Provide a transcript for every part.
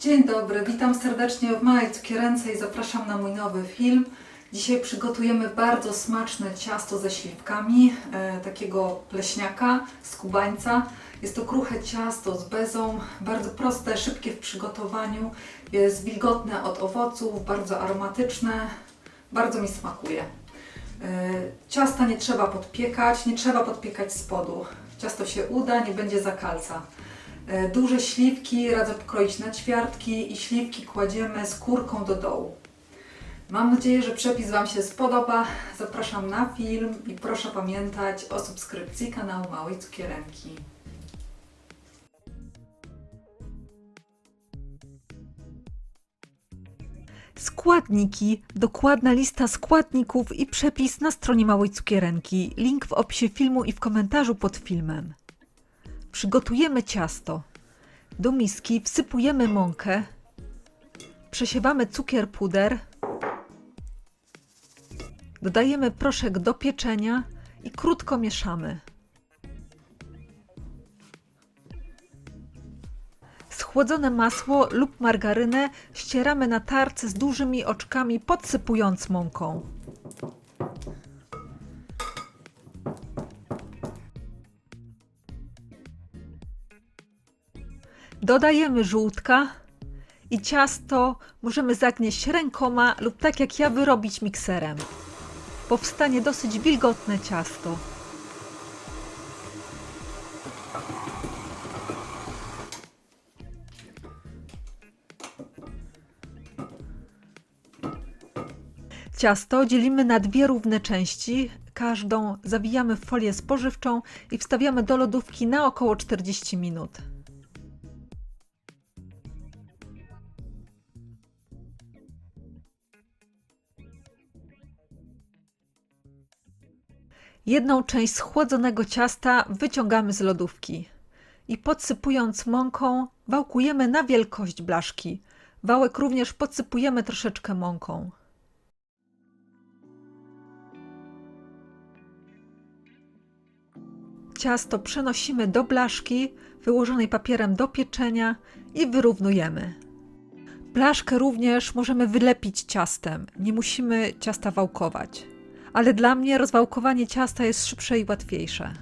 Dzień dobry, witam serdecznie w małej cukierence i zapraszam na mój nowy film. Dzisiaj przygotujemy bardzo smaczne ciasto ze śliwkami, e, takiego pleśniaka z kubańca. Jest to kruche ciasto z bezą, bardzo proste, szybkie w przygotowaniu. Jest wilgotne od owoców, bardzo aromatyczne, bardzo mi smakuje. E, Ciasta nie trzeba podpiekać, nie trzeba podpiekać spodu. Ciasto się uda, nie będzie zakalca. E, Duże śliwki radzę pokroić na ćwiartki i śliwki kładziemy skórką do dołu. Mam nadzieję, że przepis Wam się spodoba. Zapraszam na film i proszę pamiętać o subskrypcji kanału Małej Cukierenki. Składniki, dokładna lista składników i przepis na stronie Małej Cukierenki. Link w opisie filmu i w komentarzu pod filmem. Przygotujemy ciasto. Do miski wsypujemy mąkę. Przesiewamy cukier puder. Dodajemy proszek do pieczenia i krótko mieszamy. Schłodzone masło lub margarynę ścieramy na tarce z dużymi oczkami, podsypując mąką. Dodajemy żółtka i ciasto możemy zagnieść rękoma lub tak jak ja wyrobić mikserem. Powstanie dosyć wilgotne ciasto. Ciasto dzielimy na dwie równe części. Każdą zawijamy w folię spożywczą i wstawiamy do lodówki na około 40 minut. Jedną część schłodzonego ciasta wyciągamy z lodówki i podsypując mąką wałkujemy na wielkość blaszki. Wałek również podsypujemy troszeczkę mąką. Ciasto przenosimy do blaszki wyłożonej papierem do pieczenia i wyrównujemy. Blaszkę również możemy wylepić ciastem, nie musimy ciasta wałkować. Ale dla mnie rozwałkowanie ciasta jest szybsze i łatwiejsze.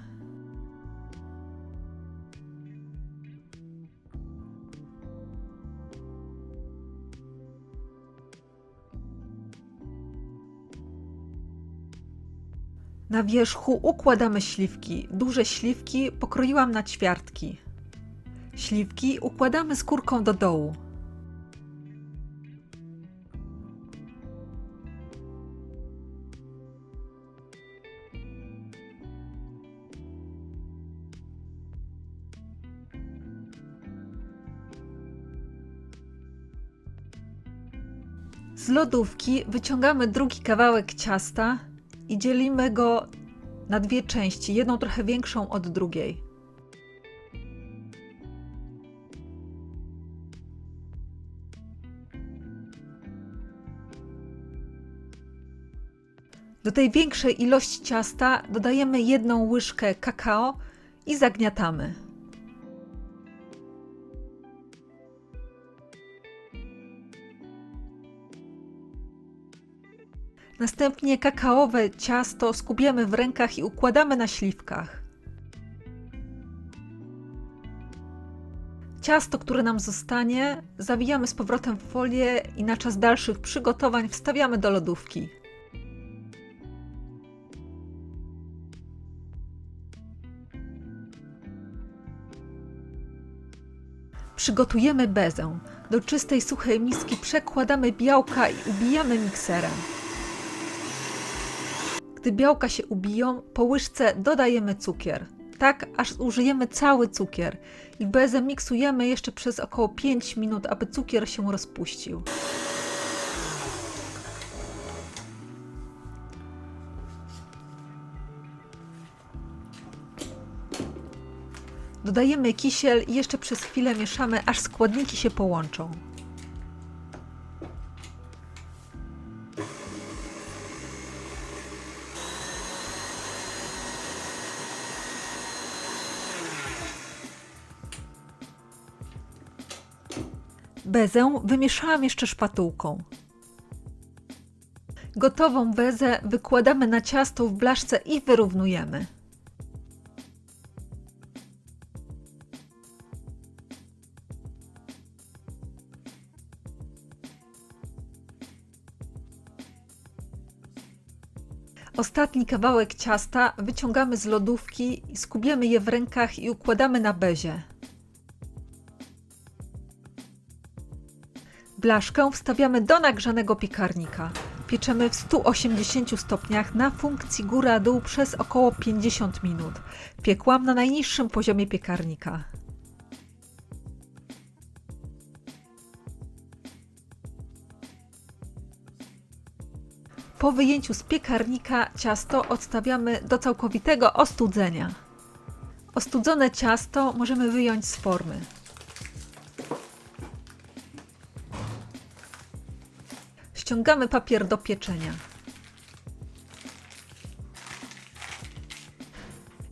Na wierzchu układamy śliwki. Duże śliwki pokroiłam na ćwiartki. Śliwki układamy skórką do dołu. Z lodówki wyciągamy drugi kawałek ciasta i dzielimy go na dwie części, jedną trochę większą od drugiej. Do tej większej ilości ciasta dodajemy jedną łyżkę kakao i zagniatamy. Następnie kakaowe ciasto skubiamy w rękach i układamy na śliwkach. Ciasto, które nam zostanie, zawijamy z powrotem w folię i na czas dalszych przygotowań wstawiamy do lodówki. Przygotujemy bezę. Do czystej, suchej miski przekładamy białka i ubijamy mikserem. Gdy białka się ubiją, po łyżce dodajemy cukier. Tak, aż użyjemy cały cukier. I bezę miksujemy jeszcze przez około 5 minut, aby cukier się rozpuścił. Dodajemy kisiel i jeszcze przez chwilę mieszamy, aż składniki się połączą. Bezę wymieszałam jeszcze szpatułką. Gotową bezę wykładamy na ciasto w blaszce i wyrównujemy. Ostatni kawałek ciasta wyciągamy z lodówki, skubiemy je w rękach i układamy na bezie. Blaszkę wstawiamy do nagrzanego piekarnika. Pieczemy w 180 stopniach na funkcji góra-dół przez około 50 minut. Piekłam na najniższym poziomie piekarnika. Po wyjęciu z piekarnika ciasto odstawiamy do całkowitego ostudzenia. Ostudzone ciasto możemy wyjąć z formy. Ściągamy papier do pieczenia.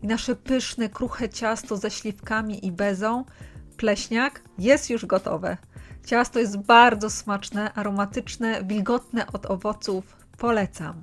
I nasze pyszne, kruche ciasto ze śliwkami i bezą, pleśniak, jest już gotowe. Ciasto jest bardzo smaczne, aromatyczne, wilgotne od owoców. Polecam.